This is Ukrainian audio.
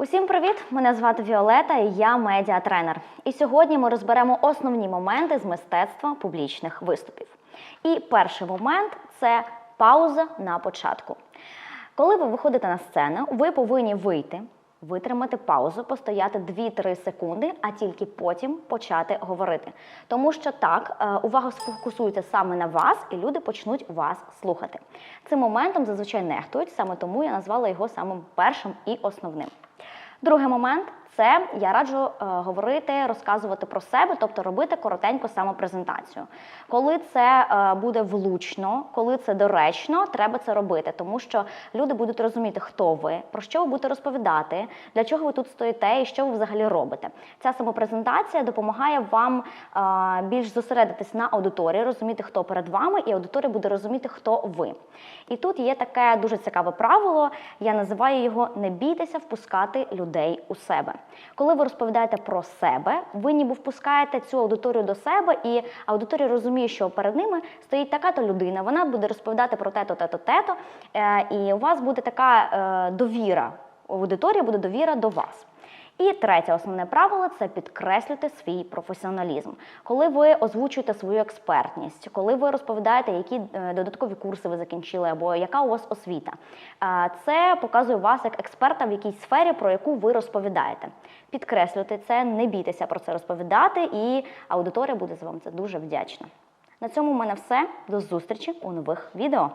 Усім привіт! Мене звати Віолета, і я медіатренер. І сьогодні ми розберемо основні моменти з мистецтва публічних виступів. І перший момент це пауза на початку. Коли ви виходите на сцену, ви повинні вийти, витримати паузу, постояти 2-3 секунди, а тільки потім почати говорити. Тому що так, е, увага сфокусується саме на вас, і люди почнуть вас слухати. Цим моментом зазвичай нехтують, саме тому я назвала його самим першим і основним. Другий момент це я раджу е, говорити, розказувати про себе, тобто робити коротеньку самопрезентацію. Коли це е, буде влучно, коли це доречно, треба це робити, тому що люди будуть розуміти, хто ви, про що ви будете розповідати, для чого ви тут стоїте і що ви взагалі робите. Ця самопрезентація допомагає вам е, більш зосередитись на аудиторії, розуміти, хто перед вами, і аудиторія буде розуміти, хто ви. І тут є таке дуже цікаве правило. Я називаю його не бійтеся впускати людей у себе. Коли ви розповідаєте про себе, ви ніби впускаєте цю аудиторію до себе, і аудиторія розуміє, що перед ними стоїть така-то людина. Вона буде розповідати про те-то, те-то, те-то, е, і у вас буде така е, довіра. У аудиторії буде довіра до вас. І третє основне правило це підкреслювати свій професіоналізм. Коли ви озвучуєте свою експертність, коли ви розповідаєте, які е, додаткові курси ви закінчили, або яка у вас освіта, це показує вас як експерта в якійсь сфері, про яку ви розповідаєте. Підкреслюйте це, не бійтеся про це розповідати, і аудиторія буде з вам це дуже вдячна. На цьому в мене все. До зустрічі у нових відео.